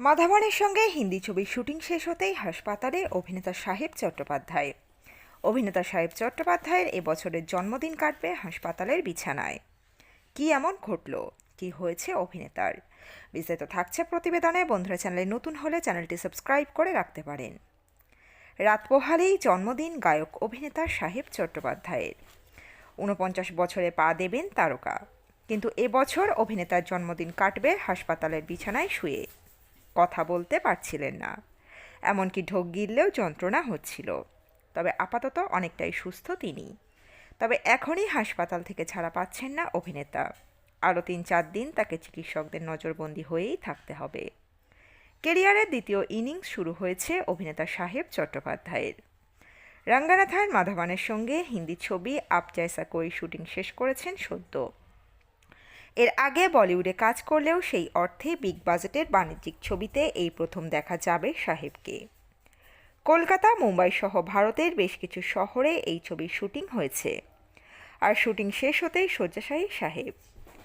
মাধাবনের সঙ্গে হিন্দি ছবির শুটিং শেষ হতেই হাসপাতালে অভিনেতা সাহেব চট্টোপাধ্যায়। অভিনেতা সাহেব চট্টোপাধ্যায়ের এবছরের জন্মদিন কাটবে হাসপাতালের বিছানায়। কি এমন ঘটল? কি হয়েছে অভিনেতার? বিস্তারিত থাকছে প্রতিবেদনে। বন্ধুরা, চ্যানেলে নতুন হলে চ্যানেলটি সাবস্ক্রাইব করে রাখতে পারেন। রাত পোহালেই জন্মদিন গায়ক অভিনেতা সাহেব চট্টোপাধ্যায়ের। ঊনপঞ্চাশ বছরে পা দেবেন তারকা। কিন্তু এবছর অভিনেতার জন্মদিন কাটবে হাসপাতালের বিছানায় শুয়ে। কথা বলতে পারছিলেন না। এমনকি ঢোক গিললেও যন্ত্রণা হচ্ছিল। তবে আপাতত অনেকটাই সুস্থ তিনি। তবে এখনই হাসপাতাল থেকে ছাড়া পাচ্ছেন না অভিনেতা। আরও তিন চার দিন তাকে চিকিৎসকদের নজরবন্দি হয়েই থাকতে হবে। কেরিয়ারের দ্বিতীয় ইনিংস শুরু হয়েছে অভিনেতা সাহেব চট্টোপাধ্যায়ের। রঙ্গানাথান মাধবানের সঙ্গে হিন্দি ছবি আপ জয়সা কই শুটিং শেষ করেছেন সদ্য। এর আগে বলিউডে কাজ করলেও সেই অর্থে বিগ বাজেটের বাণিজ্যিক ছবিতে এই প্রথম দেখা যাবে সাহেবকে। কলকাতা, মুম্বাই সহ ভারতের বেশ কিছু শহরে এই ছবির শুটিং হয়েছে। আর শুটিং শেষ হতেই শয্যাশায়ী সাহেব।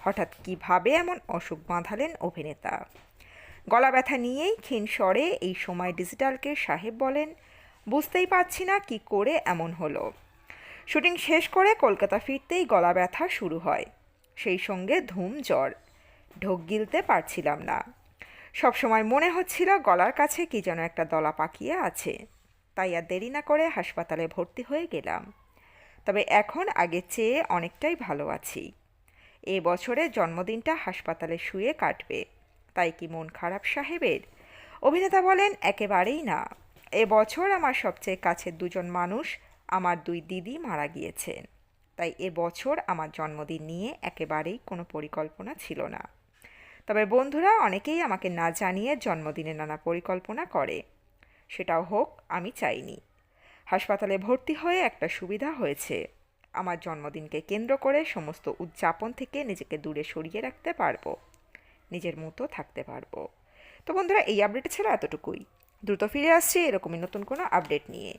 হঠাৎ কীভাবে এমন অসুখ বাঁধালেন অভিনেতা? গলা ব্যথা নিয়েই ক্ষীণ স্বরে এই সময় ডিজিটালকে সাহেব বলেন, বুঝতেই পারছি না কি করে এমন হলো। শুটিং শেষ করে কলকাতা ফিরতেই গলা ব্যথা শুরু হয়। সেই সঙ্গে ধুম জ্বর। ঢোক গিলতে পারছিলাম না। সবসময় মনে হচ্ছিল গলার কাছে কি যেন একটা দলা পাকিয়ে আছে। তাই আর দেরি না করে হাসপাতালে ভর্তি হয়ে গেলাম। তবে এখন আগের চেয়ে অনেকটাই ভালো আছি। এ বছরের জন্মদিনটা হাসপাতালে শুয়ে কাটবে। তাই কি মন খারাপ সাহেবের? অভিনেতা বলেন, একেবারেই না। এ বছর আমার সবচেয়ে কাছের দুজন মানুষ আমার দুই দিদি মারা গিয়েছেন। তাই এ বছর আমার জন্মদিন নিয়ে একেবারেই কোনো পরিকল্পনা ছিল না। তবে বন্ধুরা অনেকেই আমাকে না জানিয়ে জন্মদিনে নানা পরিকল্পনা করে। সেটাও হোক, আমি চাইনি। হাসপাতালে ভর্তি হয়ে একটা সুবিধা হয়েছে। আমার জন্মদিনকে কেন্দ্র করে সমস্ত উদযাপন থেকে নিজেকে দূরে সরিয়ে রাখতে পারব। নিজের মতো থাকতে পারব। তো বন্ধুরা, এই আপডেট ছিল এতটুকুই। দ্রুত ফিরে আসছি এরকমই নতুন কোনো আপডেট নিয়ে।